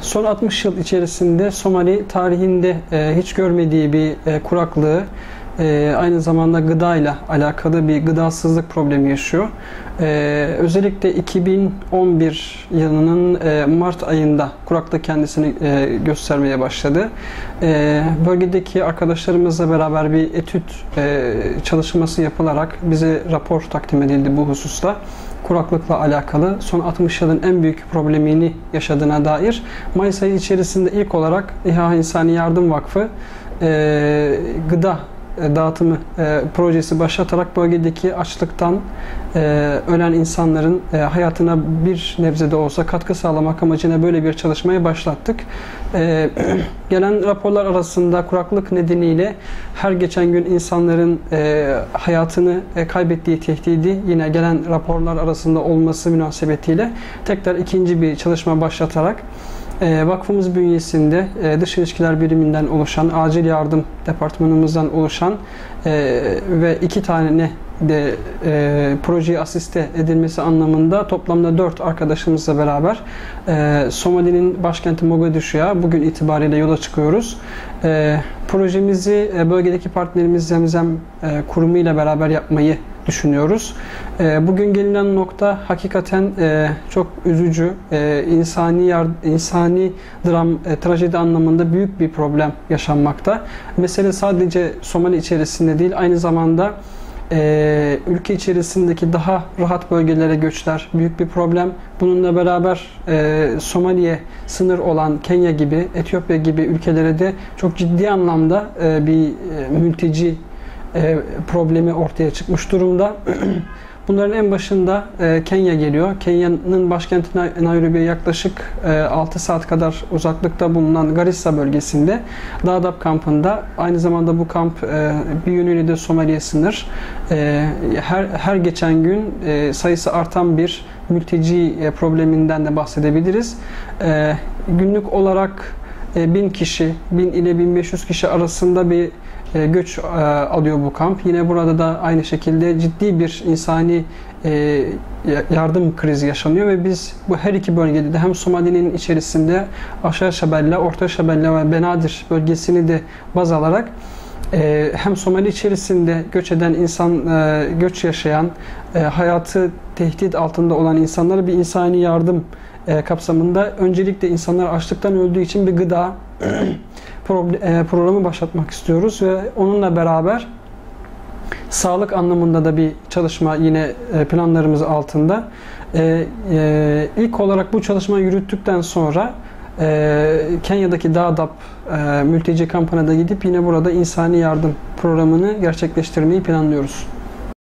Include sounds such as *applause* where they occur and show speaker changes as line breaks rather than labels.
Son 60 yıl içerisinde Somali tarihinde e, hiç görmediği bir e, kuraklığı, e, aynı zamanda gıdayla alakalı bir gıdasızlık problemi yaşıyor. E, özellikle 2011 yılının e, Mart ayında kuraklık kendisini e, göstermeye başladı. E, bölgedeki arkadaşlarımızla beraber bir etüt e, çalışması yapılarak bize rapor takdim edildi bu hususta kuraklıkla alakalı son 60 yılın en büyük problemini yaşadığına dair Mayıs ayı içerisinde ilk olarak İHA İnsani Yardım Vakfı e, gıda dağıtımı e, projesi başlatarak bölgedeki açlıktan e, ölen insanların e, hayatına bir nebze de olsa katkı sağlamak amacıyla böyle bir çalışmaya başlattık. E, *clears throat* gelen raporlar arasında kuraklık nedeniyle her geçen gün insanların e, hayatını e, kaybettiği tehdidi yine gelen raporlar arasında olması münasebetiyle tekrar ikinci bir çalışma başlatarak e, vakfımız bünyesinde e, dış ilişkiler biriminden oluşan, acil yardım departmanımızdan oluşan e, ve iki tane de e, projeye asiste edilmesi anlamında toplamda dört arkadaşımızla beraber e, Somali'nin başkenti Mogadishu'ya bugün itibariyle yola çıkıyoruz. E, projemizi bölgedeki partnerimiz Zemzem kurumu ile beraber yapmayı düşünüyoruz. E, bugün gelinen nokta hakikaten e, çok üzücü, e, insani yard, insani dram, e, trajedi anlamında büyük bir problem yaşanmakta. Mesele sadece Somali içerisinde değil, aynı zamanda e, ülke içerisindeki daha rahat bölgelere göçler büyük bir problem. Bununla beraber e, Somali'ye sınır olan Kenya gibi, Etiyopya gibi ülkelere de çok ciddi anlamda e, bir e, mülteci e, problemi ortaya çıkmış durumda. *clears throat* Bunların en başında e, Kenya geliyor. Kenya'nın başkenti Nairobi'ye yaklaşık e, 6 saat kadar uzaklıkta bulunan Garissa bölgesinde Dadaab kampında aynı zamanda bu kamp e, bir yönüyle de Somali'ye sınır. E, her, her geçen gün sayısı artan bir mülteci probleminden de bahsedebiliriz. Günlük olarak e, 1000 kişi, 1000 ile 1500 kişi arasında bir e, göç e, alıyor bu kamp. Yine burada da aynı şekilde ciddi bir insani e, yardım krizi yaşanıyor ve biz bu her iki bölgede de hem Somali'nin içerisinde Aşağı Şebelle, Orta Şebelle ve Benadir bölgesini de baz alarak hem Somali içerisinde göç eden insan, göç yaşayan, hayatı tehdit altında olan insanlara bir insani yardım kapsamında öncelikle insanlar açlıktan öldüğü için bir gıda *clears throat* programı başlatmak istiyoruz ve onunla beraber sağlık anlamında da bir çalışma yine e, planlarımız altında. E, ilk olarak bu çalışmayı yürüttükten sonra Kenya'daki Dadaab mülteci kampına da gidip yine burada insani yardım programını gerçekleştirmeyi planlıyoruz.